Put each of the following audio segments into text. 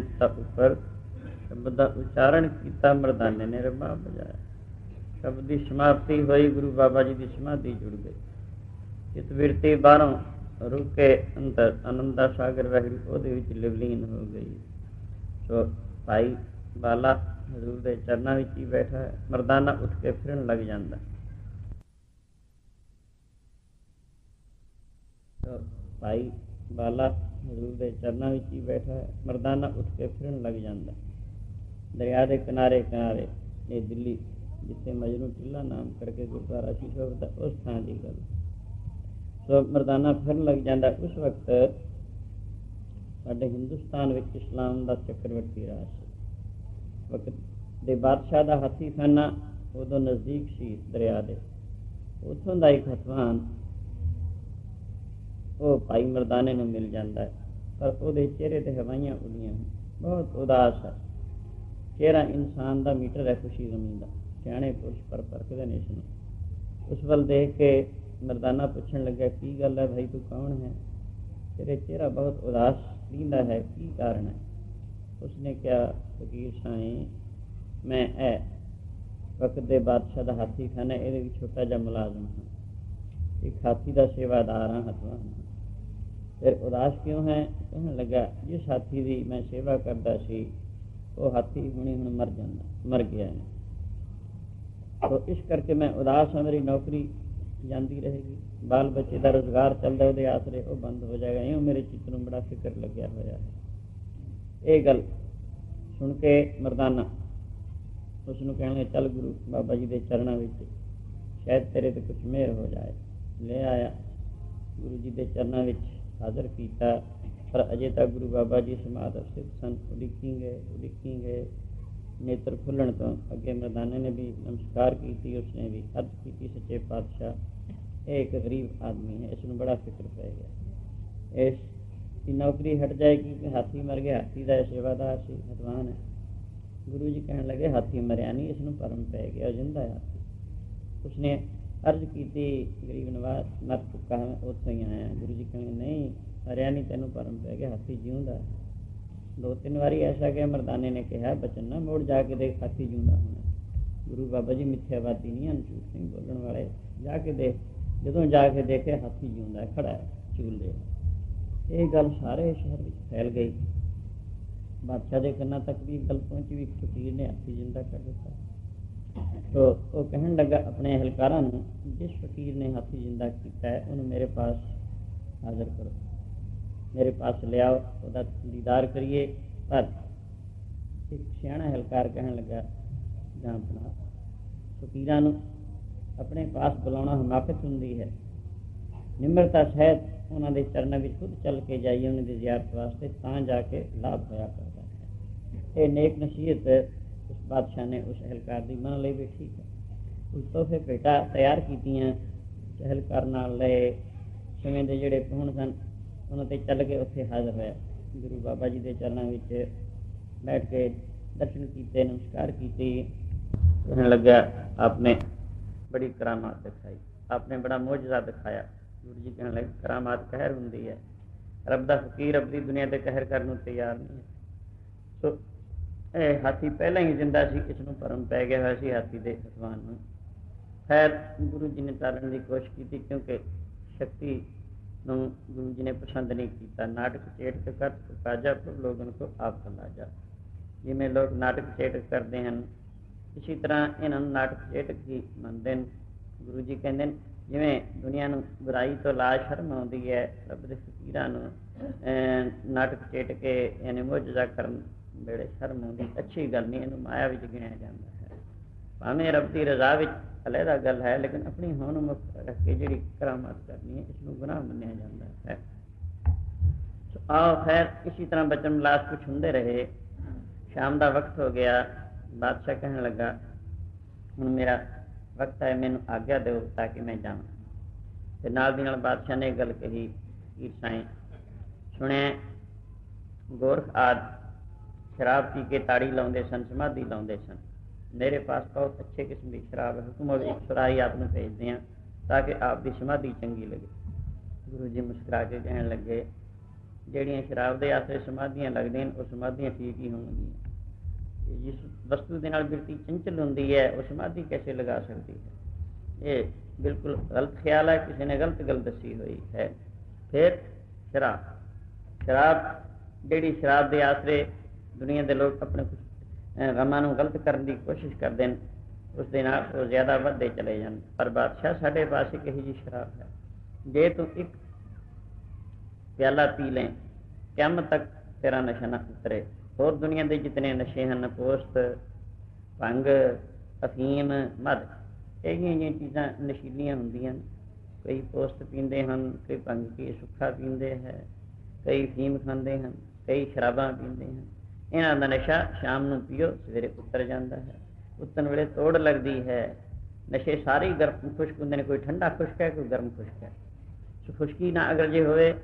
ਵਾਹਿਗੁਰੂ ਉੱਪਰ ਸ਼ਬਦ ਦਾ ਉਚਾਰਨ ਕੀਤਾ ਮਰਦਾਨੇ ਨੇ ਰਬਾ ਬਜਾਇਆ ਸ਼ਬਦ ਦੀ ਸਮਾਪਤੀ ਹੋਈ, ਗੁਰੂ ਬਾਬਾ ਜੀ ਦੀ ਸਮਾਧੀ ਜੁੜ ਗਈ। ਚਿਤ ਵਿਰਤੀ ਬਾਹਰੋਂ ਰੁਕੇ ਅੰਦਰ, ਆਨੰਦ ਸਾਗਰ ਵਾਹਿਗੁਰੂ ਉਹਦੇ ਵਿੱਚ ਲਿਵਲੀਨ ਹੋ ਗਈ। ਸੋ ਭਾਈ ਬਾਲਾ ਹਜ਼ੂਰ ਦੇ ਚਰਨਾਂ ਵਿੱਚ ਹੀ ਬੈਠਾ ਹੈ, ਮਰਦਾਨਾ ਉੱਠ ਕੇ ਫਿਰਨ ਲੱਗ ਜਾਂਦਾ ਭਾਈ ਬਾਲਾ ਹਜ਼ੂਰ ਦੇ ਚਰਨਾਂ ਵਿੱਚ ਹੀ ਬੈਠਾ ਹੈ। ਮਰਦਾਨਾ ਉੱਠ ਕੇ ਫਿਰਨ ਲੱਗ ਜਾਂਦਾ ਦਰਿਆ ਦੇ ਕਿਨਾਰੇ ਕਿਨਾਰੇ ਇਹ ਦਿੱਲੀ, ਜਿੱਥੇ ਮਜਨੂ ਟਿੱਲਾ ਨਾਮ ਕਰਕੇ ਗੁਰਦੁਆਰਾ ਸੀ ਸ਼ੋਭਦਾ ਉਸ ਥਾਂ ਦੀ ਗੱਲ। ਸੋ ਮਰਦਾਨਾ ਫਿਰਨ ਲੱਗ ਜਾਂਦਾ। ਉਸ ਵਕਤ ਸਾਡੇ ਹਿੰਦੁਸਤਾਨ ਵਿੱਚ ਇਸਲਾਮ ਦਾ ਚੱਕਰਵਰਤੀ ਰਾਜ ਸੀ। ਵਕਤ ਦੇ ਬਾਦਸ਼ਾਹ ਦਾ ਹਾਥੀ ਖਾਨਾ ਉਦੋਂ ਨਜ਼ਦੀਕ ਸੀ ਦਰਿਆ ਦੇ। ਉੱਥੋਂ ਦਾ ਇੱਕ ਹਥਵਾਨ ਉਹ ਭਾਈ ਮਰਦਾਨੇ ਨੂੰ ਮਿਲ ਜਾਂਦਾ ਹੈ। ਪਰ ਉਹਦੇ ਚਿਹਰੇ ਤੇ ਹਵਾਈਆਂ ਉੱਡੀਆਂ ਹਨ ਬਹੁਤ ਉਦਾਸ ਹੈ। ਚਿਹਰਾ ਇਨਸਾਨ ਦਾ ਮੀਟਰ ਹੈ ਖੁਸ਼ੀ ਗਮੀ ਦਾ? ਸਿਆਣੇ ਪੁਰਸ਼ ਪਰ ਪਰਖਦੇ ਨੇ ਇਸ ਨੂੰ ਉਸ ਵੱਲ ਦੇਖ ਕੇ ਮਰਦਾਨਾ ਪੁੱਛਣ ਲੱਗਾ, ਕੀ ਗੱਲ ਹੈ ਭਾਈ? ਤੂੰ ਕੌਣ ਹੈ? ਤੇਰੇ ਚਿਹਰਾ ਬਹੁਤ ਉਦਾਸ ਦਿੰਦਾ ਹੈ। ਕੀ ਕਾਰਨ ਹੈ? ਉਸਨੇ ਕਿਹਾ ਫਕੀਰ ਸਾਈਂ, ਮੈਂ ਇਹ ਵਕਤ ਦੇ ਬਾਦਸ਼ਾਹ ਦਾ ਹਾਥੀ ਖਾਨਾ, ਇਹਦੇ ਵਿੱਚ ਛੋਟਾ ਜਿਹਾ ਮੁਲਾਜ਼ਮ ਹਾਂ। ਇੱਕ ਹਾਥੀ ਦਾ ਸੇਵਾਦਾਰ ਹਾਂ ਹਤਵਾਨ ਹਾਂ। ਫਿਰ ਉਦਾਸ ਕਿਉਂ ਹੈ? ਕਹਿਣ ਲੱਗਾ ਜਿਸ ਹਾਥੀ ਦੀ ਮੈਂ ਸੇਵਾ ਕਰਦਾ ਸੀ, ਉਹ ਹਾਥੀ ਹੁਣੇ ਹੁਣ ਮਰ ਜਾਂਦਾ, ਮਰ ਗਿਆ ਹੈ। ਤੋ ਇਸ ਕਰਕੇ ਮੈਂ ਉਦਾਸ ਹਾਂ, ਮੇਰੀ ਨੌਕਰੀ ਜਾਂਦੀ ਰਹੇਗੀ। ਬਾਲ ਬੱਚੇ ਦਾ ਰੋਜ਼ਗਾਰ ਚੱਲਦਾ, ਉਹਦੇ ਆਸਰੇ ਉਹ ਬੰਦ ਹੋ ਜਾਏਗਾ। ਇਉਂ ਮੇਰੇ ਚਿੱਤ ਨੂੰ ਬੜਾ ਫਿਕਰ ਲੱਗਿਆ ਹੋਇਆ ਹੈ। ਇਹ ਗੱਲ ਸੁਣ ਕੇ ਮਰਦਾਨਾ ਉਸ ਨੂੰ ਕਹਿਣਗੇ ਚੱਲ ਗੁਰੂ ਬਾਬਾ ਜੀ ਦੇ ਚਰਨਾਂ ਵਿੱਚ ਸ਼ਾਇਦ ਤੇਰੇ ਤੇ ਕੁਝ ਮਿਹਰ ਹੋ ਜਾਏ। ਲੈ ਆਇਆ ਗੁਰੂ ਜੀ ਦੇ ਚਰਨਾਂ ਵਿੱਚ। ਹਾਜ਼ਰ ਕੀਤਾ, ਪਰ ਅਜੇ ਤੱਕ ਗੁਰੂ ਬਾਬਾ ਜੀ ਸਮਾਧ ਅਸਥਿਤ ਸਨ। ਉਡੀਕੀ ਗਏ ਨੇਤਰ ਖੁੱਲਣ ਤੋਂ ਅੱਗੇ ਮਰਦਾਨੇ ਨੇ ਵੀ ਨਮਸਕਾਰ ਕੀਤੀ, ਉਸਨੇ ਵੀ ਅਰਜ਼ ਕੀਤੀ, ਸੱਚੇ ਪਾਤਸ਼ਾਹ, ਇਹ ਇੱਕ ਗਰੀਬ ਆਦਮੀ ਹੈ, ਇਸ ਨੂੰ ਬੜਾ ਫਿਕਰ ਪੈ ਗਿਆ। ਇਸ ਦੀ ਨੌਕਰੀ ਹਟ ਜਾਏਗੀ ਕਿ ਹਾਥੀ ਮਰ ਗਿਆ। ਹਾਥੀ ਦਾ ਇਹ ਸੇਵਾਦਾਰ ਸੀ ਹਤਵਾਨ ਹੈ। ਗੁਰੂ ਜੀ ਕਹਿਣ ਲੱਗੇ, ਹਾਥੀ ਮਰਿਆ ਨਹੀਂ, ਇਸ ਨੂੰ ਪਰਮ ਪੈ ਗਿਆ, ਉਹ ਜਿੰਦਾ ਹੈ ਹਾਥੀ। ਉਸਨੇ ਅਰਜ਼ ਕੀਤੀ ਗਰੀਬ ਨਵਾਜ਼ ਮਰ ਚੁੱਕਾ ਹੈ, ਉੱਥੋਂ ਹੀ ਆਇਆ। ਗੁਰੂ ਜੀ ਕਹਿੰਦੇ, ਨਹੀਂ ਮਰਿਆ ਨਹੀਂ ਤੈਨੂੰ ਪਰਮ ਪੈ ਗਿਆ, ਹਾਥੀ ਜਿਉਂਦਾ ਦੋ ਤਿੰਨ ਵਾਰੀ ਐਸਾ ਕਿ ਮਰਦਾਨੇ ਨੇ ਕਿਹਾ, ਬਚਨ ਨਾ ਮੋੜ, ਜਾ ਕੇ ਦੇਖ ਹਾਥੀ ਜਿਉਂਦਾ ਹੋਣਾ ਗੁਰੂ ਬਾਬਾ ਜੀ ਮਿੱਥਿਆਵਾਦੀ ਨਹੀਂ ਹਨ ਸਿੰਘ ਬੋਲਣ ਵਾਲੇ। ਜਾ ਕੇ ਦੇਖ, ਜਦੋਂ ਜਾ ਕੇ ਦੇਖੇ, ਹਾਥੀ ਜਿਉਂਦਾ ਖੜਾ ਹੈ ਚੂਲੇ ਇਹ ਗੱਲ ਸਾਰੇ ਸ਼ਹਿਰ ਵਿੱਚ ਫੈਲ ਗਈ। ਬਾਦਸ਼ਾਹ ਦੇ ਕੰਨਾਂ ਤੱਕ ਵੀ ਗੱਲ ਪਹੁੰਚੀ ਵੀ ਫਕੀਰ ਨੇ ਹਾਥੀ ਜਿੰਦਾ ਕਰ ਦਿੱਤਾ। ਤੋ ਉਹ ਕਹਿਣ ਲੱਗਾ ਆਪਣੇ ਅਹਲਕਾਰਾਂ ਨੂੰ, ਜਿਸ ਫਕੀਰ ਨੇ ਹਾਥੀ ਜਿੰਦਾ ਕੀਤਾ ਹੈ, ਉਹਨੂੰ ਮੇਰੇ ਪਾਸ ਹਾਜ਼ਰ ਕਰੋ। ਮੇਰੇ ਪਾਸ ਲਿਆਓ ਉਹਦਾ ਦੀਦਾਰ ਕਰੀਏ। ਪਰ ਇੱਕ ਸਿਆਣਾ ਹਲਕਾਰ ਕਹਿਣ ਲੱਗਾ ਜਾਂ ਆਪਣਾ ਫਕੀਰਾਂ ਨੂੰ ਆਪਣੇ ਪਾਸ ਬੁਲਾਉਣਾ ਹਮਾਕਤ ਹੁੰਦੀ ਹੈ। ਨਿਮਰਤਾ ਸਹਿਤ ਉਹਨਾਂ ਦੇ ਚਰਨਾਂ ਵਿੱਚ ਖੁਦ ਚੱਲ ਕੇ ਜਾਈਏ, ਉਹਨਾਂ ਦੀ ਜ਼ਿਆਰਤ ਵਾਸਤੇ ਤਾਂ ਜਾ ਕੇ ਲਾਭ ਹੋਇਆ ਕਰਦਾ ਹੈ। ਇਹ ਨੇਕ ਨਸੀਹਤ ਬਾਦਸ਼ਾਹ ਨੇ ਉਸ ਅਹਲਕਾਰ ਦੀ ਮੰਨ ਲਈ ਵੀ ਠੀਕ ਹੈ। ਉਸ ਤੋਂ ਫਿਰ ਭੇਟਾ ਤਿਆਰ ਕੀਤੀਆਂ, ਅਹਲਕਾਰ ਨਾਲ ਲਏ। ਸਮੇਂ ਦੇ ਜਿਹੜੇ ਪਹੁੰਚ ਸਨ, ਉਹਨਾਂ ਤੇ ਚੱਲ ਕੇ ਉੱਥੇ ਹਾਜ਼ਰ ਹੋਇਆ। ਗੁਰੂ ਬਾਬਾ ਜੀ ਦੇ ਚਰਨਾਂ ਵਿੱਚ ਬੈਠ ਕੇ ਦਰਸ਼ਨ ਕੀਤੇ, ਨਮਸਕਾਰ ਕੀਤੀ। ਕਹਿਣ ਲੱਗਾ ਆਪਨੇ ਬੜੀ ਕਰਾਮਾਤ ਦਿਖਾਈ। ਆਪਨੇ ਬੜਾ ਮੌਜਜ਼ਾ ਦਿਖਾਇਆ। ਗੁਰੂ ਜੀ ਕਹਿਣ ਲੱਗੇ, ਕਰਾਮਾਤ ਕਹਿਰ ਹੁੰਦੀ ਹੈ। ਰੱਬ ਦਾ ਫਕੀਰ ਆਪਣੀ ਦੁਨੀਆ ਤੇ ਕਹਿਰ ਕਰਨ ਨੂੰ ਤਿਆਰ ਨਹੀਂ ਹੈ। ਸੋ ਇਹ ਹਾਥੀ ਪਹਿਲਾਂ ਹੀ ਜ਼ਿੰਦਾ ਸੀ ਇਸ ਨੂੰ ਭਰਮ ਪੈ ਗਿਆ ਹੋਇਆ ਸੀ, ਹਾਥੀ ਦੇ ਸਤਵਾਨ ਨੂੰ। ਖੈਰ, ਗੁਰੂ ਜੀ ਨੇ ਤਾਰਨ ਦੀ ਕੋਸ਼ਿਸ਼ ਕੀਤੀ, ਕਿਉਂਕਿ ਸ਼ਕਤੀ ਨੂੰ ਗੁਰੂ ਜੀ ਨੇ ਪਸੰਦ ਨਹੀਂ ਕੀਤਾ। ਨਾਟਕ ਚੇਟ ਕੇ ਕਰ ਕਾਜਾ ਪਰ ਲੋਗਨ ਕੋ ਆਪ ਜਾ ਜਿਵੇਂ ਲੋਕ ਨਾਟਕ ਚੇਟਕ ਕਰਦੇ ਹਨ, ਇਸੇ ਤਰ੍ਹਾਂ ਇਹਨਾਂ ਨੂੰ ਨਾਟਕ ਚੇਟ ਹੀ ਮੰਨਦੇ ਨੇ। ਗੁਰੂ ਜੀ ਕਹਿੰਦੇ ਨੇ, ਜਿਵੇਂ ਦੁਨੀਆ ਨੂੰ ਬੁਰਾਈ ਤੋਂ ਲਾ ਸ਼ਰਮ ਆਉਂਦੀ ਹੈ, ਰੱਬ ਦੇ ਫਕੀਰਾਂ ਨੂੰ ਨਾਟਕ ਚੇਟ ਕੇ, ਯਾਨੀ ਮੁਜਜ਼ਾ ਕਰਨ ਵੇਲੇ ਸ਼ਰਮ ਆਉਂਦੀ ਅੱਛੀ ਗੱਲ ਨਹੀਂ, ਇਹਨੂੰ ਮਾਇਆ ਵਿੱਚ ਗਿਣਿਆ ਜਾਂਦਾ ਹੈ। ਭਾਵੇਂ ਰੱਬ ਦੀ ਰਜ਼ਾ ਵਿੱਚ ਅਲੱਗਾ ਗੱਲ ਹੈ, ਲੇਕਿਨ ਆਪਣੀ ਹੋਣ ਮੁਖ ਰੱਖ ਕੇ ਜਿਹੜੀ ਕਰਾਮਾਤ ਕਰਨੀ ਹੈ, ਇਸ ਨੂੰ ਗੁਨਾਹ ਮੰਨਿਆ ਜਾਂਦਾ ਹੈ। ਸੋ ਆਓ ਖੈਰ, ਇਸੇ ਤਰ੍ਹਾਂ ਬਚਨ ਮਲਾਸ ਕੁਛ ਹੁੰਦੇ ਰਹੇ। ਸ਼ਾਮ ਦਾ ਵਕਤ ਹੋ ਗਿਆ, ਬਾਦਸ਼ਾਹ ਕਹਿਣ ਲੱਗਾ, ਹੁਣ ਮੇਰਾ ਵਕਤ ਹੈ, ਮੈਨੂੰ ਆਗਿਆ ਦਿਓ ਤਾਂ ਕਿ ਮੈਂ ਜਾਵਾਂ। ਤੇ ਨਾਲ ਦੀ ਨਾਲ ਬਾਦਸ਼ਾਹ ਨੇ ਇਹ ਗੱਲ ਕਹੀ ਕਿ ਸਾਈਂ ਸੁਣਿਆ, ਗੋਰਖ ਆਦ ਸ਼ਰਾਬ ਪੀ ਕੇ ਤਾੜੀ ਲਾਉਂਦੇ ਸਨ ਸਮਾਧੀ ਲਾਉਂਦੇ ਸਨ ਮੇਰੇ ਪਾਸ ਬਹੁਤ ਅੱਛੇ ਕਿਸਮ ਦੀ ਸ਼ਰਾਬ ਹੈ ਹੁਕਮ ਹੋਵੇ ਇੱਕ ਸੁਰਾਈ ਆਪ ਨੂੰ ਭੇਜਦੇ ਹਾਂ ਤਾਂ ਕਿ ਆਪ ਦੀ ਸਮਾਧੀ ਚੰਗੀ ਲੱਗੇ ਗੁਰੂ ਜੀ ਮੁਸਕਰਾ ਕੇ ਕਹਿਣ ਲੱਗੇ ਜਿਹੜੀਆਂ ਸ਼ਰਾਬ ਦੇ ਆਸਰੇ ਸਮਾਧੀਆਂ ਲੱਗਦੀਆਂ ਨੇ ਉਹ ਸਮਾਧੀਆਂ ਠੀਕ ਹੀ ਹੋਣਗੀਆਂ ਤੇ ਜਿਸ ਵਸਤੂ ਦੇ ਨਾਲ ਬਿਰਤੀ ਚੰਚਲ ਹੁੰਦੀ ਹੈ ਉਹ ਸਮਾਧੀ ਕੈਸੇ ਲਗਾ ਸਕਦੀ ਹੈ ਇਹ ਬਿਲਕੁਲ ਗਲਤ ਖਿਆਲ ਹੈ ਕਿਸੇ ਨੇ ਗਲਤ ਗੱਲ ਦੱਸੀ ਹੋਈ ਹੈ ਫਿਰ ਸ਼ਰਾਬ ਸ਼ਰਾਬ ਜਿਹੜੀ ਸ਼ਰਾਬ ਦੇ ਆਸਰੇ ਦੁਨੀਆ ਦੇ ਲੋਕ ਆਪਣੇ ਕੁਛ, ਅਹ, ਗਮਾਂ ਨੂੰ ਗਲਤ ਕਰਨ ਦੀ ਕੋਸ਼ਿਸ਼ ਕਰਦੇ ਨੇ ਉਸ ਦੇ ਨਾਲ ਉਹ ਜ਼ਿਆਦਾ ਵੱਧਦੇ ਚਲੇ ਜਾਂਦੇ ਪਰ ਬਾਦਸ਼ਾਹ ਸਾਡੇ ਪਾਸ ਇੱਕ ਇਹੋ ਜਿਹੀ ਸ਼ਰਾਬ ਹੈ ਜੇ ਤੂੰ ਇੱਕ ਪਿਆਲਾ ਪੀ ਲੈ ਕਿਆਮਤ ਤੱਕ ਤੇਰਾ ਨਸ਼ਾ ਨਾ ਉਤਰੇ ਹੋਰ ਦੁਨੀਆ ਦੇ ਜਿਤਨੇ ਨਸ਼ੇ ਹਨ ਪੋਸਤ ਭੰਗ ਅਫੀਮ ਮਦ ਇਹ ਜਿਹੀਆਂ ਚੀਜ਼ਾਂ ਨਸ਼ੀਲੀਆਂ ਹੁੰਦੀਆਂ ਨੇ। ਕਈ ਪੋਸਤ ਪੀਂਦੇ ਹਨ ਕਈ ਭੰਗ ਕੀ ਸੁੱਖਾ ਪੀਂਦੇ ਹੈ ਕਈ ਫੀਮ ਖਾਂਦੇ ਹਨ ਕਈ ਸ਼ਰਾਬਾਂ ਪੀਂਦੇ ਹਨ ਇਹਨਾਂ ਦਾ ਨਸ਼ਾ ਸ਼ਾਮ ਨੂੰ ਪੀਓ, ਸਵੇਰੇ ਉਤਰ ਜਾਂਦਾ ਹੈ। ਉਤਰਨ ਵੇਲੇ ਤੋੜ ਲੱਗਦੀ ਹੈ। ਨਸ਼ੇ ਸਾਰੇ ਗਰਮ ਖੁਸ਼ਕ ਹੁੰਦੇ ਨੇ, ਕੋਈ ਠੰਡਾ ਖੁਸ਼ਕ ਹੈ, ਕੋਈ ਗਰਮ ਖੁਸ਼ਕ ਹੈ। ਸੋ ਖੁਸ਼ਕੀ ਨਾ ਅਗਰ ਜੇ ਹੋਵੇ,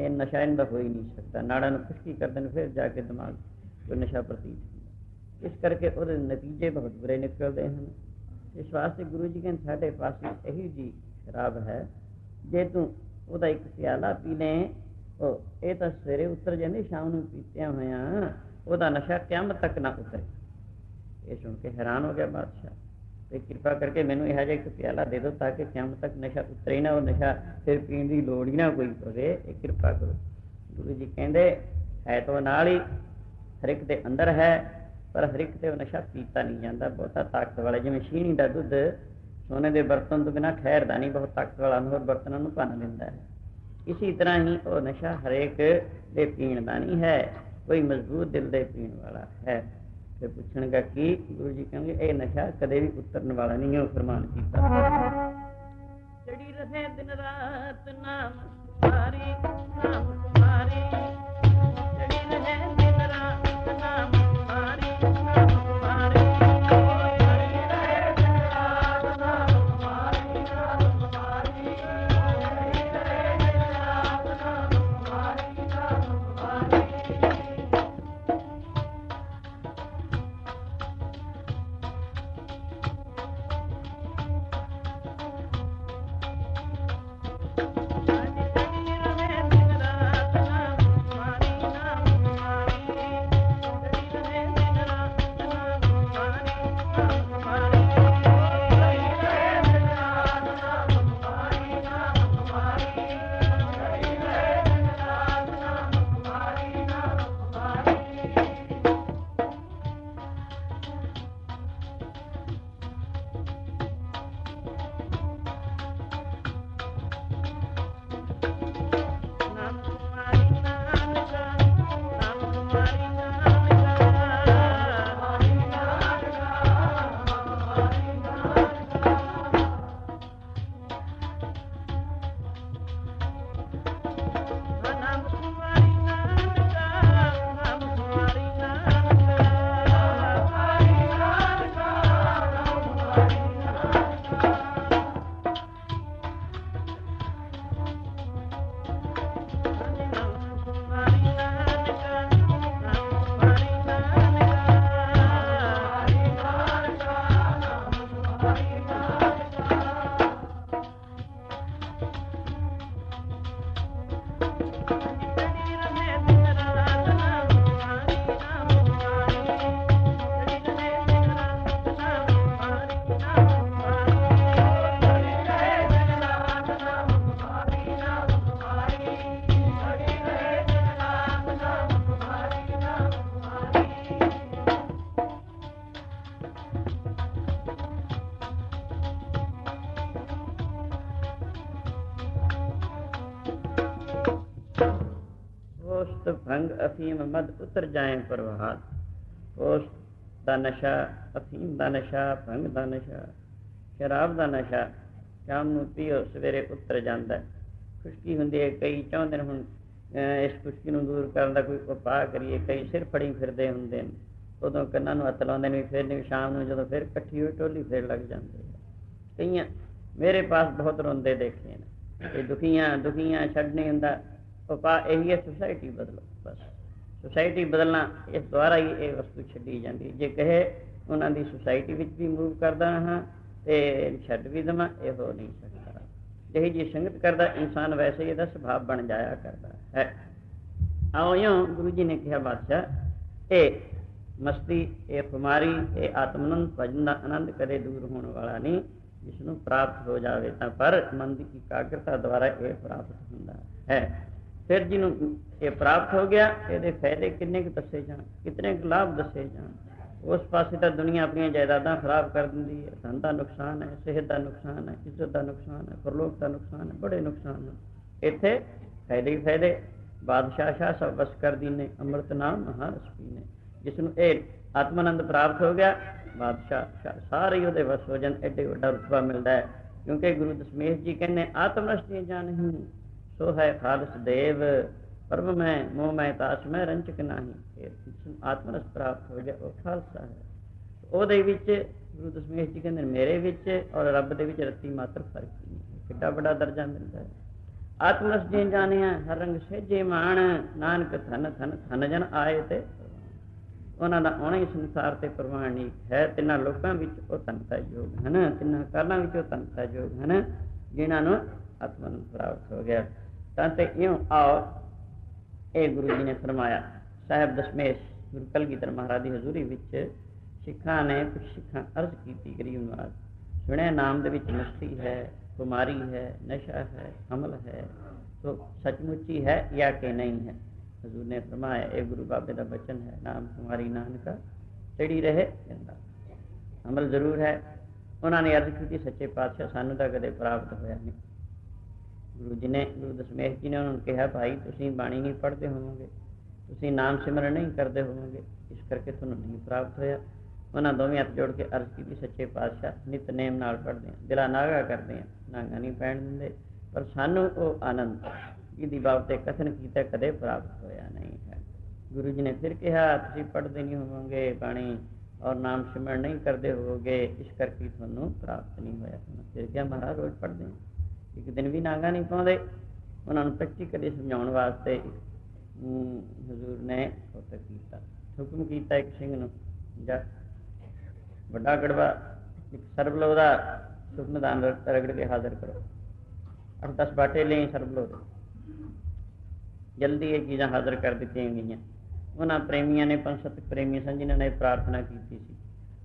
ਇਹ ਨਸ਼ਾ ਇਹਨਾਂ ਦਾ ਹੋ ਹੀ ਨਹੀਂ ਸਕਦਾ ਨਾੜਾਂ ਨੂੰ ਖੁਸ਼ਕੀ ਕਰਦੇ ਨੇ, ਫਿਰ ਜਾ ਕੇ ਦਿਮਾਗ ਕੋਈ ਨਸ਼ਾ ਪ੍ਰਤੀਤ ਹੁੰਦਾ। ਇਸ ਕਰਕੇ ਉਹਦੇ ਨਤੀਜੇ ਬਹੁਤ ਬੁਰੇ ਨਿਕਲਦੇ ਹਨ। ਇਸ ਵਾਸਤੇ ਗੁਰੂ ਜੀ ਕਹਿੰਦੇ, ਸਾਡੇ ਪਾਸ ਇਹੀ ਜੀ ਸ਼ਰਾਬ ਹੈ, ਜੇ ਤੂੰ ਉਹਦਾ ਇੱਕ ਪਿਆਲਾ ਪੀ ਲੈ, ਉਹ ਇਹ ਤਾਂ ਸਵੇਰੇ ਉਤਰ ਜਾਂਦੇ, ਸ਼ਾਮ ਨੂੰ ਪੀਤਿਆਂ ਹੋਇਆਂ ਉਹਦਾ ਨਸ਼ਾ ਕਿਆਮਤ ਤੱਕ ਨਾ ਉਤਰੇ। ਇਹ ਸੁਣ ਕੇ ਹੈਰਾਨ ਹੋ ਗਿਆ ਬਾਦਸ਼ਾਹ। ਤੇ ਕਿਰਪਾ ਕਰਕੇ ਮੈਨੂੰ ਇਹ ਜਿਹਾ ਇੱਕ ਪਿਆਲਾ ਦੇ ਦਿਓ ਤਾਂ ਕਿ ਕਿਆਮਤ ਤੱਕ ਨਸ਼ਾ ਉਤਰੇ ਨਾ, ਉਹ ਨਸ਼ਾ ਫਿਰ ਪੀਣ ਦੀ ਲੋੜ ਹੀ ਨਾ ਕੋਈ ਪਵੇ ਇਹ ਕਿਰਪਾ ਕਰੋ। ਗੁਰੂ ਜੀ ਕਹਿੰਦੇ, ਹੈ ਤਾਂ ਨਾਲ ਹੀ, ਹਰ ਇੱਕ ਦੇ ਅੰਦਰ ਹੈ, ਪਰ ਹਰ ਇੱਕ ਤੇ ਉਹ ਨਸ਼ਾ ਪੀਤਾ ਨਹੀਂ ਜਾਂਦਾ। ਬਹੁਤਾ ਤਾਕਤ ਵਾਲਾ, ਜਿਵੇਂ ਸ਼ੀਣੀ ਦਾ ਦੁੱਧ, ਸੋਨੇ ਦੇ ਬਰਤਨ ਤੋਂ ਬਿਨਾ ਠਹਿਰਦਾ ਨਹੀਂ, ਬਹੁਤ ਤਾਕਤ ਵਾਲਾ ਹੋਰ ਬਰਤਨਾਂ ਨੂੰ ਭੰਨ ਦਿੰਦਾ ਹੈ। ਇਸੇ ਤਰ੍ਹਾਂ ਹੀ ਉਹ ਨਸ਼ਾ ਹਰੇਕ ਦੇ ਪੀਣ ਦਾ ਨਹੀਂ ਹੈ। ਕੋਈ ਮਜ਼ਬੂਤ ਦਿਲ ਦੇ ਪੀਣ ਵਾਲਾ ਹੈ। ਤੇ ਪੁੱਛਣਗਾ ਕਿ ਗੁਰੂ ਜੀ ਕਹਿੰਦੇ, ਇਹ ਨਸ਼ਾ ਕਦੇ ਵੀ ਉਤਰਨ ਵਾਲਾ ਨਹੀਂ ਹੈ, ਉਹ ਫਰਮਾਨ ਕੀਤਾ। ਜੜੀ ਰਹੇ ਦਿਨ ਰਾਤ ਨਾਮ ਸਾਰੀ ਨਾਮ ਸਾਰੀ ਜੜੀ ਰਹੇ ਭੰਗ ਅਫੀਮ ਮਦ ਉਤਰ ਜਾਏ ਪ੍ਰਵਾਹ ਉਸ ਦਾ ਨਸ਼ਾ ਅਫੀਮ ਦਾ ਨਸ਼ਾ ਭੰਗ ਦਾ ਨਸ਼ਾ ਸ਼ਰਾਬ ਦਾ ਨਸ਼ਾ ਸ਼ਾਮ ਨੂੰ ਪੀਓ ਸਵੇਰੇ ਉਤਰ ਜਾਂਦਾ ਖੁਸ਼ਕੀ ਹੁੰਦੀ ਹੈ ਕਈ ਚਾਹੁੰਦੇ ਨੇ ਹੁਣ ਇਸ ਖੁਸ਼ਕੀ ਨੂੰ ਦੂਰ ਕਰਨ ਦਾ ਕੋਈ ਉਪਾਅ ਕਰੀਏ ਕਈ ਸਿਰ ਫੜੀ ਫਿਰਦੇ ਹੁੰਦੇ ਨੇ ਉਦੋਂ ਕੰਨਾਂ ਨੂੰ ਹੱਥ ਲਾਉਂਦੇ ਨੇ ਫਿਰ ਨਹੀਂ ਸ਼ਾਮ ਨੂੰ ਜਦੋਂ ਫਿਰ ਇਕੱਠੀ ਹੋਈ ਟੋਲੀ ਫਿਰ ਲੱਗ ਜਾਂਦੇ ਕਈਆਂ ਮੇਰੇ ਪਾਸ ਬਹੁਤ ਰੋਂਦੇ ਦੇਖੇ ਨੇ ਇਹ ਦੁਖੀਆਂ ਦੁਖੀਆਂ ਛੱਡ ਨਹੀਂ ਹੁੰਦਾ ਉਪਾਅ ਇਹੀ ਹੈ ਸੁਸਾਇਟੀ ਬਦਲੋ, ਬਸ। ਸੁਸਾਇਟੀ ਬਦਲਣਾ, ਇਸ ਦੁਆਰਾ ਹੀ ਇਹ ਵਸਤੂ ਛੱਡੀ ਜਾਂਦੀ ਜੇ ਕਹੇ, ਉਹਨਾਂ ਦੀ ਸੁਸਾਇਟੀ ਵਿੱਚ ਵੀ ਮੂਵ ਕਰਦਾ ਹਾਂ ਤੇ ਛੱਡ ਵੀ ਦਵਾਂ, ਇਹ ਹੋ ਨਹੀਂ ਸਕਦਾ। ਜਿਹੀ ਜੀ ਸੰਗਤ ਕਰਦਾ, ਇਨਸਾਨ ਵੈਸੇ ਹੀ ਇਹਦਾ ਸੁਭਾਅ ਬਣ ਜਾਇਆ ਕਰਦਾ ਹੈ। ਆਓ ਯੋ ਗੁਰੂ ਜੀ ਨੇ ਕਿਹਾ, ਬਾਦਸ਼ਾਹ, ਇਹ ਮਸਤੀ, ਇਹ ਬਿਮਾਰੀ, ਇਹ ਆਤਮਨੰਦ ਭਜਨ ਦਾ ਆਨੰਦ ਕਦੇ ਦੂਰ ਹੋਣ ਵਾਲਾ ਨਹੀਂ। ਜਿਸ ਨੂੰ ਪ੍ਰਾਪਤ ਹੋ ਜਾਵੇ ਤਾਂ ਪਰ ਮਨ ਦੀ ਇਕਾਗਰਤਾ ਦੁਆਰਾ ਇਹ ਪ੍ਰਾਪਤ ਹੁੰਦਾ ਹੈ। ਫਿਰ ਜਿਹਨੂੰ ਇਹ ਪ੍ਰਾਪਤ ਹੋ ਗਿਆ, ਇਹਦੇ ਫਾਇਦੇ ਕਿੰਨੇ ਕੁ ਦੱਸੇ ਜਾਣ ਕਿੰਨੇ ਕੁ ਲਾਭ ਦੱਸੇ ਜਾਣ। ਉਸ ਪਾਸੇ ਤਾਂ ਦੁਨੀਆ ਆਪਣੀਆਂ ਜਾਇਦਾਦਾਂ ਖਰਾਬ ਕਰ ਦਿੰਦੀ ਹੈ। ਧਨ ਦਾ ਨੁਕਸਾਨ ਹੈ, ਸਿਹਤ ਦਾ ਨੁਕਸਾਨ ਹੈ, ਇੱਜ਼ਤ ਦਾ ਨੁਕਸਾਨ ਹੈ, ਪਰਲੋਕ ਦਾ ਨੁਕਸਾਨ ਹੈ, ਬੜੇ ਨੁਕਸਾਨ ਹਨ। ਇੱਥੇ ਫਾਇਦੇ ਹੀ ਫਾਇਦੇ, ਬਾਦਸ਼ਾਹ ਸ਼ਾਹ ਸਭ ਬਸ ਕਰ ਦੀਨੇ ਅੰਮ੍ਰਿਤ ਨਾਮ ਮਹਾਰਸ ਪੀਨੇ ਜਿਸ ਨੂੰ ਇਹ ਆਤਮਨੰਦ ਪ੍ਰਾਪਤ ਹੋ ਗਿਆ, ਬਾਦਸ਼ਾਹ ਸਾਰੇ ਉਹਦੇ ਵਸ ਹੋ ਜਨ ਐਡੇ ਵੱਡਾ ਰੁਤਬਾ ਮਿਲਦਾ ਹੈ। ਕਿਉਂਕਿ ਗੁਰੂ ਦਸ਼ਮੇਸ਼ ਜੀ ਕਹਿੰਦੇ ਆਤਮ ਰਸਤੀ ਜਾਣਹੀ ਸੋ ਹੈ ਖਾਲਸ ਦੇਵ, ਪਰਮ ਮੈਂ, ਮੋਹ ਮੈਂ, ਤਾਸ ਮੈਂ, ਰੰਚਕ ਨਹੀਂ। ਇਹ ਪ੍ਰਾਪਤ ਹੋ ਗਿਆ, ਉਹ ਖਾਲਸਾ ਹੈ। ਉਹਦੇ ਵਿੱਚ, ਗੁਰੂ ਦਸ਼ਮੇਸ਼ ਜੀ ਕਹਿੰਦੇ ਮੇਰੇ ਵਿੱਚ ਔਰ ਰੱਬ ਦੇ ਵਿੱਚ ਰਤੀ ਮਾਤਰ ਫ਼ਰਕ ਨਹੀਂ ਕਿੱਡਾ ਵੱਡਾ ਦਰਜਾ ਮਿਲਦਾ ਹੈ। ਆਤਮ ਰਸ ਜਾਣਿਆ ਹਰ ਰੰਗ ਸਹਿਜੇ ਮਾਣ, ਨਾਨਕ ਧਨ ਧਨ ਧਨ ਜਨ ਆਏ ਤੇ ਉਹਨਾਂ ਦਾ ਆਉਣਾ ਹੀ ਸੰਸਾਰ ਤੇ ਪ੍ਰਵਾਨੀ ਹੈ ਤਿੰਨਾਂ ਲੋਕਾਂ ਵਿੱਚ ਉਹ ਤਨਤਾ ਯੋਗ ਹਨ, ਤਿੰਨਾਂ ਕਾਲਾਂ ਵਿੱਚ ਉਹ ਤਨਤਾ ਯੋਗ ਹਨ, ਜਿਨ੍ਹਾਂ ਨੂੰ ਆਤਮਨ ਪ੍ਰਾਪਤ ਹੋ ਗਿਆ। ਤਾਂ ਤੇ ਇਉਂ ਆਓ, ਇਹ ਗੁਰੂ ਜੀ ਨੇ ਫਰਮਾਇਆ, ਸਾਹਿਬ ਦਸ਼ਮੇਸ਼ ਗੁਰੂ ਕਲਗੀਧਰ ਮਹਾਰਾਜ ਦੀ ਹਜ਼ੂਰੀ ਵਿੱਚ ਸਿੱਖਾਂ ਨੇ ਕੁਝ ਸਿੱਖਾਂ ਅਰਜ਼ ਕੀਤੀ ਗਰੀਬ ਨਵਾਜ਼ ਸੁਣਿਆ, ਨਾਮ ਦੇ ਵਿੱਚ ਮਸਤੀ ਹੈ ਬਿਮਾਰੀ ਹੈ, ਨਸ਼ਾ ਹੈ ਅਮਲ ਹੈ, ਸੋ ਸੱਚਮੁੱਚੀ ਹੈ ਜਾਂ ਕਿ ਨਹੀਂ ਹੈ? ਹਜ਼ੂਰ ਨੇ ਫਰਮਾਇਆ, ਇਹ ਗੁਰੂ ਬਾਬੇ ਦਾ ਬਚਨ ਹੈ, ਨਾਮ ਤੁਮਾਰੀ ਨਾਨਕਾ ਚੜੀ ਰਹੇ ਜਿੰਦਾ ਅਮਲ ਜ਼ਰੂਰ ਹੈ। ਉਹਨਾਂ ਨੇ ਅਰਜ਼ ਕੀਤੀ, ਸੱਚੇ ਪਾਤਸ਼ਾਹ, ਸਾਨੂੰ ਤਾਂ ਕਦੇ ਪ੍ਰਾਪਤ ਹੋਇਆ ਨਹੀਂ। ਗੁਰੂ ਜੀ ਨੇ, ਗੁਰੂ ਦਸ਼ਮੇਸ਼ ਜੀ ਨੇ ਉਹਨਾਂ ਨੂੰ ਕਿਹਾ, ਭਾਈ, ਤੁਸੀਂ ਬਾਣੀ ਨਹੀਂ ਪੜ੍ਹਦੇ ਹੋਵੋਗੇ, ਤੁਸੀਂ ਨਾਮ ਸਿਮਰਨ ਨਹੀਂ ਕਰਦੇ ਹੋਵੋਗੇ, ਇਸ ਕਰਕੇ ਤੁਹਾਨੂੰ ਨਹੀਂ ਪ੍ਰਾਪਤ ਹੋਇਆ। ਉਹਨਾਂ ਦੋਵੇਂ ਹੱਥ ਜੋੜ ਕੇ ਅਰਜ਼ ਕੀਤੀ, ਸੱਚੇ ਪਾਤਸ਼ਾਹ ਨਿਤਨੇਮ ਨਾਲ ਪੜ੍ਹਦੇ ਆ ਦਿਲਾ ਨਾਗਾ ਕਰਦੇ ਆ ਨਾਗਾ ਨਹੀਂ ਪੈਣ ਦਿੰਦੇ, ਪਰ ਸਾਨੂੰ ਉਹ ਆਨੰਦ ਜਿਹਦੀ ਬਾਬਤ ਤੇ ਕਥਨ ਕੀਤਾ ਕਦੇ ਪ੍ਰਾਪਤ ਹੋਇਆ ਨਹੀਂ ਹੈ। ਗੁਰੂ ਜੀ ਨੇ ਫਿਰ ਕਿਹਾ, ਤੁਸੀਂ ਪੜ੍ਹਦੇ ਨਹੀਂ ਹੋਵੋਗੇ ਬਾਣੀ ਔਰ ਨਾਮ ਸਿਮਰਨ ਨਹੀਂ ਕਰਦੇ ਹੋਵੋਗੇ, ਇਸ ਕਰਕੇ ਤੁਹਾਨੂੰ ਪ੍ਰਾਪਤ ਨਹੀਂ ਹੋਇਆ। ਫਿਰ ਕਿਹਾ, ਮਹਾਰਾਜ, ਰੋਜ਼ ਪੜ੍ਹਦੇ ਹਾਂ। ਇੱਕ ਦਿਨ ਵੀ ਨਾਗਾ ਨਹੀਂ ਪਾਉਂਦੇ। ਉਹਨਾਂ ਨੂੰ ਪ੍ਰੈਕਟੀਕਲੀ ਸਮਝਾਉਣ ਵਾਸਤੇ ਹਜ਼ੂਰ ਨੇ ਹੁਕਮ ਕੀਤਾ। ਹੁਕਮ ਕੀਤਾ ਇੱਕ ਸਿੰਘ ਨੂੰ, ਜਾ। ਵੱਡਾ ਗੜਵਾ ਇੱਕ ਸਰਬਲੋ ਦਾ ਸੁਖਨਦਾਨ ਰਗੜ ਕੇ ਹਾਜ਼ਰ ਕਰੋ। 8-10 ਬਾਟੇ ਲਈ ਸਰਬਲੋ ਦੇ। ਜਲਦੀ ਇਹ ਚੀਜ਼ਾਂ ਹਾਜ਼ਰ ਕਰ ਦਿੱਤੀਆਂ ਗਈਆਂ। ਉਹਨਾਂ ਪ੍ਰੇਮੀਆਂ ਨੇ ਪੰਜ ਸੱਤ ਪ੍ਰੇਮੀ ਸਨ ਜਿਨ੍ਹਾਂ ਨੇ ਪ੍ਰਾਰਥਨਾ ਕੀਤੀ ਸੀ।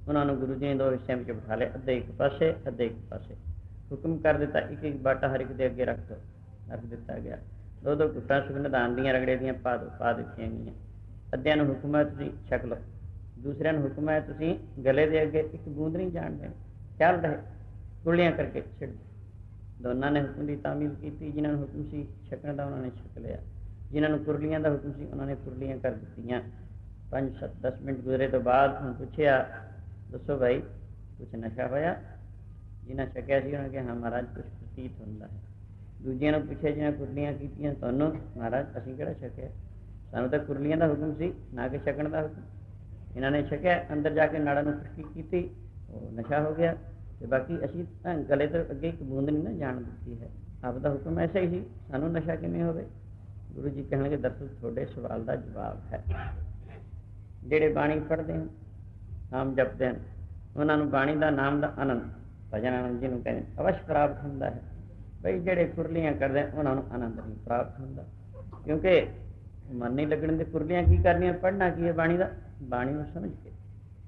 ਉਹਨਾਂ ਨੂੰ ਗੁਰੂ ਜੀ ਨੇ ਦੋ ਹਿੱਸਿਆਂ ਵਿੱਚ ਬਿਠਾ ਲਿਆ। ਅੱਧੇ ਇੱਕ ਪਾਸੇ, ਅੱਧੇ ਇੱਕ ਪਾਸੇ। ਹੁਕਮ ਕਰ ਦਿੱਤਾ, ਇੱਕ ਇੱਕ ਬਾਟਾ ਹਰ ਇੱਕ ਦੇ ਅੱਗੇ ਰੱਖ ਦੋ, ਰੱਖ ਦਿੱਤਾ ਗਿਆ। ਦੋ ਦੋ ਕੁੱਟਾਂ ਸੁਗੰਧਾਨ ਦੀਆਂ ਰਗੜੇ ਦੀਆਂ ਪਾ ਦੋ, ਪਾ ਦਿੱਤੀਆਂ ਗਈਆਂ। ਅੱਧਿਆਂ ਨੂੰ ਹੁਕਮ ਹੈ ਤੁਸੀਂ ਛਕ ਲਓ। ਦੂਸਰਿਆਂ ਨੂੰ ਹੁਕਮ ਹੈ ਤੁਸੀਂ ਗਲੇ ਦੇ ਅੱਗੇ ਇੱਕ ਬੂੰਦ ਨਹੀਂ ਜਾਣ ਦੇਣੀ। ਖਿਆਲ ਰਹੇ ਕੁਲੀਆਂ ਕਰਕੇ ਛੱਡ ਦੋਨਾਂ ਨੇ ਹੁਕਮ ਦੀ ਤਾਮੀਲ ਕੀਤੀ, ਜਿਨ੍ਹਾਂ ਨੂੰ ਹੁਕਮ ਸੀ ਛਕਣ ਦਾ ਉਹਨਾਂ ਨੇ ਛਕ ਲਿਆ। ਜਿਨ੍ਹਾਂ ਨੂੰ ਕੁਰਲੀਆਂ ਦਾ ਹੁਕਮ ਸੀ ਉਹਨਾਂ ਨੇ ਕੁਰਲੀਆਂ ਕਰ ਦਿੱਤੀਆਂ। 5 7 10 ਮਿੰਟ ਗੁਜ਼ਰੇ ਤੋਂ ਬਾਅਦ ਹੁਣ ਪੁੱਛਿਆ, ਦੱਸੋ ਭਾਈ ਕੁਝ ਨਸ਼ਾ ਹੋਇਆ? ਜਿਨ੍ਹਾਂ ਛਕਿਆ ਸੀ, ਉਹਨਾਂ ਕਿ ਹਾਂ ਮਹਾਰਾਜ ਕੁਝ ਪ੍ਰਤੀਤ ਹੁੰਦਾ ਹੈ। ਦੂਜਿਆਂ ਨੂੰ ਪੁੱਛਿਆ ਜਿਹਨਾਂ ਕੁਰਲੀਆਂ ਕੀਤੀਆਂ ਤੁਹਾਨੂੰ, ਮਹਾਰਾਜ, ਅਸੀਂ ਕਿਹੜਾ ਛਕਿਆ? ਸਾਨੂੰ ਤਾਂ ਕੁਰਲੀਆਂ ਦਾ ਹੁਕਮ ਸੀ, ਨਾ ਕਿ ਛਕਣ ਦਾ ਹੁਕਮ। ਇਹਨਾਂ ਨੇ ਛਕਿਆ, ਅੰਦਰ ਜਾ ਕੇ ਨਾੜਾਂ ਨੂੰ ਖੁਸ਼ਕੀ ਕੀਤੀ, ਉਹ ਨਸ਼ਾ ਹੋ ਗਿਆ। ਤੇ ਬਾਕੀ ਅਸੀਂ ਤਾਂ ਗਲੇ ਤੋਂ ਅੱਗੇ ਇੱਕ ਬੂੰਦ ਨਹੀਂ ਨਾ ਜਾਣ ਦਿੱਤੀ ਹੈ। ਆਪ ਦਾ ਹੁਕਮ ਐਸਾ ਹੀ ਸੀ, ਸਾਨੂੰ ਨਸ਼ਾ ਕਿਵੇਂ ਹੋਵੇ? ਗੁਰੂ ਜੀ ਕਹਿਣਗੇ ਦਰਸਲ ਤੁਹਾਡੇ ਸਵਾਲ ਦਾ ਜਵਾਬ ਹੈ। ਜਿਹੜੇ ਬਾਣੀ ਪੜ੍ਹਦੇ ਹਨ, ਨਾਮ ਜਪਦੇ ਹਨ, ਉਹਨਾਂ ਨੂੰ ਬਾਣੀ ਦਾ ਨਾਮ ਦਾ ਆਨੰਦ ਭਜਨ ਆਨੰਦ ਜੀ ਨੂੰ ਕਹਿੰਦੇ ਅਵਸ਼ ਪ੍ਰਾਪਤ ਹੁੰਦਾ ਹੈ। ਬਈ ਜਿਹੜੇ ਕੁਰਲੀਆਂ ਕਰਦੇ, ਉਹਨਾਂ ਨੂੰ ਆਨੰਦ ਨਹੀਂ ਪ੍ਰਾਪਤ ਹੁੰਦਾ। ਕਿਉਂਕਿ ਮਨ ਨਹੀਂ ਲੱਗਣ ਦੇ ਕੁਰਲੀਆਂ ਕੀ ਕਰਨੀਆਂ, ਪੜ੍ਹਨਾ ਕੀ ਹੈ ਬਾਣੀ ਦਾ? ਬਾਣੀ ਨੂੰ ਸਮਝ ਕੇ।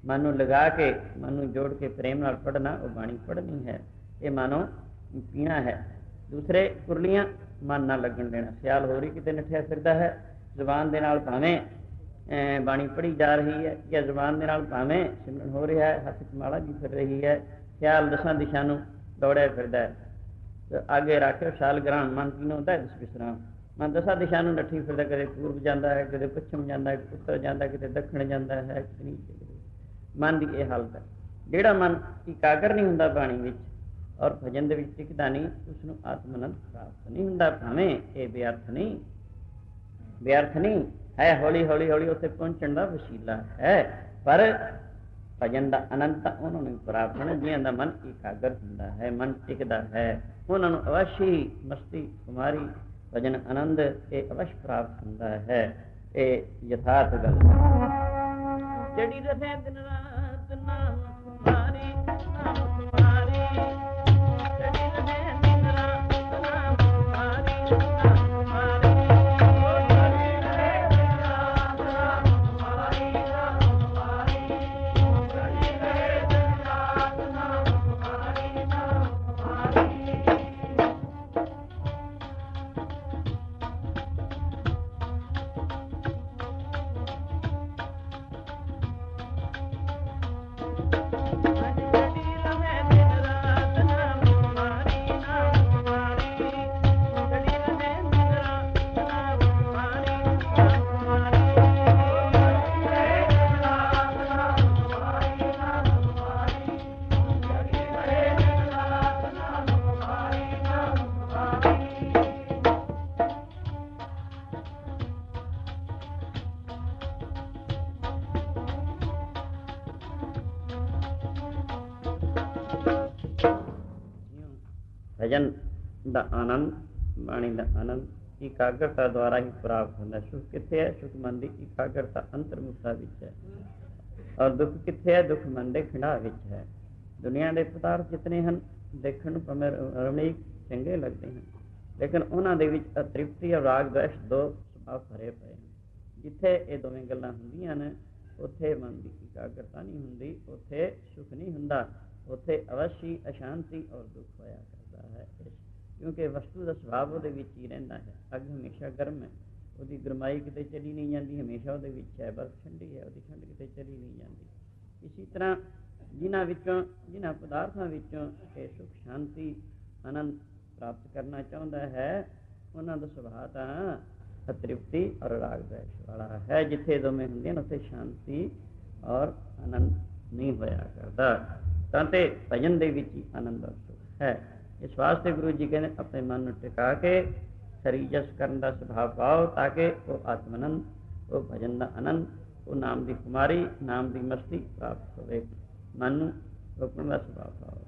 ਮਨ ਨੂੰ ਲਗਾ ਕੇ, ਮਨ ਨੂੰ ਜੋੜ ਕੇ ਪ੍ਰੇਮ ਨਾਲ ਪੜ੍ਹਨਾ, ਉਹ ਬਾਣੀ ਪੜ੍ਹਨੀ ਹੈ। ਇਹ ਮਾਨੋ ਪੀਣਾ ਹੈ। ਦੂਸਰੇ, ਕੁਰਲੀਆਂ ਮਨ ਨਾ ਲੱਗਣ ਦੇਣਾ। ਸਿਆਲ ਹੋ ਰਹੀ ਕਿਤੇ ਨਠਿਆ ਫਿਰਦਾ ਹੈ। ਜ਼ੁਬਾਨ ਦੇ ਨਾਲ ਭਾਵੇਂ ਬਾਣੀ ਪੜ੍ਹੀ ਜਾ ਰਹੀ ਹੈ ਜਾਂ ਜ਼ੁਬਾਨ ਦੇ ਨਾਲ ਭਾਵੇਂ ਸਿਮਰਨ ਹੋ ਰਿਹਾ ਹੈ, ਹੱਥ ਮਾਲਾ ਜੀ ਫਿਰ ਰਹੀ ਹੈ। ਖਿਆਲ ਦਸਾਂ ਦਿਸ਼ਾ ਨੂੰ ਦੌੜਿਆ ਫਿਰਦਾ ਹੈ? ਅੱਗੇ ਰੱਖਿਓ ਸ਼ਾਲ ਗ੍ਰਾਂ ਮਨ ਕੀਨੋ ਦਾ ਦਿਸ ਵਿਸਰਾਮ ਮਨ ਦਸਾਂ ਦਿਸ਼ਾ ਨੂੰ ਨੱਠੀ ਫਿਰਦਾ, ਕਦੇ ਪੂਰਬ ਜਾਂਦਾ ਹੈ, ਕਦੇ ਪੱਛਮ ਜਾਂਦਾ ਹੈ ਉੱਤਰ ਜਾਂਦਾ ਕਿਤੇ ਦੱਖਣ ਜਾਂਦਾ ਹੈ ਕਿਤੇ ਮਨ ਦੀ ਇਹ ਹਾਲਤ ਹੈ। ਜਿਹੜਾ ਮਨ ਇਕਾਗਰ ਨਹੀਂ ਹੁੰਦਾ ਬਾਣੀ ਵਿੱਚ ਔਰ ਭਜਨ ਦੇ ਵਿੱਚ ਟਿਕਦਾ ਨਹੀਂ ਉਸ ਨੂੰ ਆਤਮਨੰਦ ਪ੍ਰਾਪਤ ਨਹੀਂ ਹੁੰਦਾ। ਭਾਵੇਂ ਇਹ ਬੇਅਰਥ ਨਹੀਂ। ਬੇਅਰਥ ਨਹੀਂ। ਹੈ ਹੌਲੀ ਹੌਲੀ ਹੌਲੀ ਉੱਥੇ ਪਹੁੰਚਣ ਦਾ ਵਸੀਲਾ ਹੈ। ਪਰ ਭਜਨ ਦਾ ਅਨੰਤ, ਉਹਨਾਂ ਨੂੰ ਪ੍ਰਾਪਤ ਹੋਣਾ ਜਿਨ੍ਹਾਂ ਦਾ ਮਨ ਇਕਾਗਰ ਹੁੰਦਾ ਹੈ, ਮਨ ਟਿਕਦਾ ਹੈ। ਉਹਨਾਂ ਨੂੰ ਅਵਸ਼ੀ ਮਸਤੀ, ਕੁਮਾਰੀ, ਭਜਨ ਆਨੰਦ ਇਹ ਅਵਸ਼ ਪ੍ਰਾਪਤ ਹੁੰਦਾ ਹੈ। ਇਹ ਯਥਾਰਥ ਗੱਲ ਜਿਹੜੀ ਰਸੇ ਦਿਨ ਰਾਤ ਨਾਮ ਦਾ ਆਨੰਦ, ਬਾਣੀ ਦਾ ਆਨੰਦ, ਇਕਾਗਰਤਾ ਦੁਆਰਾ ਹੀ ਪ੍ਰਾਪਤ ਹੁੰਦਾ ਸੁਖ ਕਿੱਥੇ ਹੈ? ਸੁਖ ਮਨ ਦੀ ਇਕਾਗਰਤਾ ਅੰਤਰਮੁਖਤਾ ਵਿੱਚ ਹੈ। ਔਰ ਦੁੱਖ ਕਿੱਥੇ ਹੈ? ਦੁੱਖ ਮਨ ਦੇ ਖਿੰਡਾ ਵਿੱਚ ਹੈ। ਦੁਨੀਆ ਦੇ ਪਦਾਰਥ ਜਿਤਨੇ ਹਨ, ਦੇਖਣ ਨੂੰ ਭਾਵੇਂ ਰਮਣੀਕ, ਚੰਗੇ ਲੱਗਦੇ ਹਨ। ਲੇਕਿਨ ਉਹਨਾਂ ਦੇ ਵਿੱਚ ਅਤ੍ਰਿਪਤੀ ਔਰ ਰਾਗ ਦ੍ਵੇਸ਼ ਦੋ ਸੁਭਾਅ ਭਰੇ ਪਏ ਹਨ। ਜਿੱਥੇ ਇਹ ਦੋਵੇਂ ਗੱਲਾਂ ਹੁੰਦੀਆਂ ਨੇ, ਉੱਥੇ ਮਨ ਦੀ ਇਕਾਗਰਤਾ ਨਹੀਂ ਹੁੰਦੀ, ਉੱਥੇ ਸੁਖ ਨਹੀਂ ਹੁੰਦਾ, ਉੱਥੇ ਅਵਸ਼ੀ ਅਸ਼ਾਂਤੀ ਔਰ ਦੁੱਖ ਹੋਇਆ ਕਰਦਾ ਹੈ। ਇਸ ਕਿਉਂਕਿ ਵਸਤੂ ਦਾ ਸੁਭਾਅ ਉਹਦੇ ਵਿੱਚ ਹੀ ਰਹਿੰਦਾ ਹੈ। ਅੱਗ ਹਮੇਸ਼ਾ ਗਰਮ ਹੈ। ਉਹਦੀ ਗਰਮਾਈ ਕਿਤੇ ਚਲੀ ਨਹੀਂ ਜਾਂਦੀ, ਹਮੇਸ਼ਾ ਉਹਦੇ ਵਿੱਚ ਹੈ। ਬਰਫ਼ ਠੰਡੀ ਹੈ, ਉਹਦੀ ਠੰਡ ਕਿਤੇ ਚਲੀ ਨਹੀਂ ਜਾਂਦੀ। ਇਸੇ ਤਰ੍ਹਾਂ ਜਿਨ੍ਹਾਂ ਵਿੱਚੋਂ, ਜਿਨ੍ਹਾਂ ਪਦਾਰਥਾਂ ਵਿੱਚੋਂ ਇਹ ਸੁਖ, ਸ਼ਾਂਤੀ, ਆਨੰਦ ਪ੍ਰਾਪਤ ਕਰਨਾ ਚਾਹੁੰਦਾ ਹੈ, ਉਹਨਾਂ ਦਾ ਸੁਭਾਅ ਤਾਂ ਅਤ੍ਰਿਪਤੀ ਔਰ ਰਾਗ ਦ੍ਵੇਸ਼ ਵਾਲਾ ਹੈ। ਜਿੱਥੇ ਦੋਵੇਂ ਹੁੰਦੇ ਨੇ, ਉੱਥੇ ਸ਼ਾਂਤੀ ਔਰ ਆਨੰਦ ਨਹੀਂ ਹੋਇਆ ਕਰਦਾ। ਤਾਂ ਤੇ ਭਜਨ ਦੇ ਵਿੱਚ ਹੀ ਆਨੰਦ ਔਰ ਸੁਖ ਹੈ। ਇਸ ਵਾਸਤੇ ਗੁਰੂ ਜੀ ਕਹਿੰਦੇ, ਆਪਣੇ ਮਨ ਨੂੰ ਟਿਕਾ ਕੇ ਸਰੀਜਸ ਕਰਨ ਦਾ ਸੁਭਾਅ ਪਾਓ ਤਾਂ ਕਿ ਉਹ ਆਤਮਨੰਦ ਉਹ ਭਜਨ ਦਾ ਆਨੰਦ, ਉਹ ਨਾਮ ਦੀ ਕੁਮਾਰੀ, ਨਾਮ ਦੀ ਮਸਤੀ ਪ੍ਰਾਪਤ ਹੋਵੇ। ਮਨ ਨੂੰ ਰੋਕਣ ਦਾ ਸੁਭਾਅ ਪਾਓ।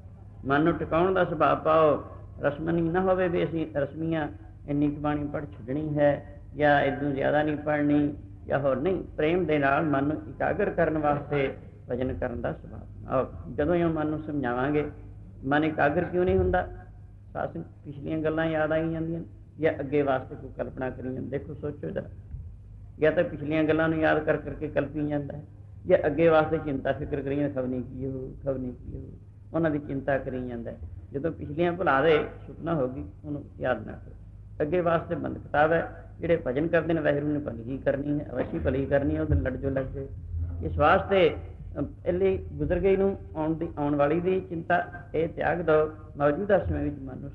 ਮਨ ਨੂੰ ਟਿਕਾਉਣ ਦਾ ਸੁਭਾਅ ਪਾਓ। ਰਸਮਨੀ ਨਾ ਹੋਵੇ ਵੀ ਅਸੀਂ ਰਸਮੀਆਂ ਇੰਨੀ ਕੁ ਬਾਣੀ ਪੜ੍ਹ ਛੱਡਣੀ ਹੈ ਜਾਂ ਇਦੋਂ ਜ਼ਿਆਦਾ ਨਹੀਂ ਪੜ੍ਹਨੀ ਜਾਂ ਹੋਰ ਨਹੀਂ, ਪ੍ਰੇਮ ਦੇ ਨਾਲ ਮਨ ਨੂੰ ਇਕਾਗਰ ਕਰਨ ਵਾਸਤੇ ਭਜਨ ਕਰਨ ਦਾ ਸੁਭਾਅ ਬਣਾਓ ਜਦੋਂ ਇਹ ਮਨ ਨੂੰ ਸਮਝਾਵਾਂਗੇ, ਮਨ ਇਕਾਗਰ ਕਿਉਂ ਨਹੀਂ ਹੁੰਦਾ? ਸਾਸਨ ਪਿਛਲੀਆਂ ਗੱਲਾਂ ਯਾਦ ਆਈ ਜਾਂਦੀਆਂ ਨੇ, ਜਾਂ ਅੱਗੇ ਵਾਸਤੇ ਕੋਈ ਕਲਪਨਾ ਕਰੀ ਜਾਂਦੇ। ਦੇਖੋ ਸੋਚੋ ਜਰਾ। ਜਾਂ ਤਾਂ ਪਿਛਲੀਆਂ ਗੱਲਾਂ ਨੂੰ ਯਾਦ ਕਰ ਕਰਕੇ ਕਲਪੀ ਜਾਂਦਾ ਹੈ। ਜਾਂ ਅੱਗੇ ਵਾਸਤੇ ਚਿੰਤਾ ਫਿਕਰ ਕਰੀ ਜਾਂਦਾ ਖਬਰ ਨਹੀਂ ਕੀ ਹੋ ਖਬਰ ਨਹੀਂ ਕੀ ਹੋ। ਉਹਨਾਂ ਦੀ ਚਿੰਤਾ ਕਰੀ ਜਾਂਦਾ ਜਦੋਂ ਪਿਛਲੀਆਂ ਭੁਲਾ ਦੇ ਸੁਪਨਾ ਹੋ ਗਈ ਉਹਨੂੰ ਯਾਦ ਨਾ ਕਰੋ। ਅੱਗੇ ਵਾਸਤੇ ਬੰਦ ਕਿਤਾਬ ਹੈ। ਜਿਹੜੇ ਭਜਨ ਕਰਦੇ ਨੇ ਵਾਹਿਗੁਰੂ ਨੇ ਭਲੀ ਹੀ ਕਰਨੀ ਹੈ ਅਵਸ਼ੀ ਭਲੀ ਕਰਨੀ ਹੈ ਉਹਦੇ ਲੜ ਜੋ ਲੱਗ ਜਾਏ। ਇਸ ਵਾਸਤੇ ਅਮ, ਗੁਜ਼ਰ ਗਈ ਨੂੰ ਆਉਣ ਦੀ ਆਉਣ ਵਾਲੀ ਦੀ ਚਿੰਤਾ ਇਹ ਤਿਆਗ ਦਿਓ। ਮੌਜੂਦਾ ਸਮੇਂ ਵਿੱਚ ਮਨ ਨੂੰ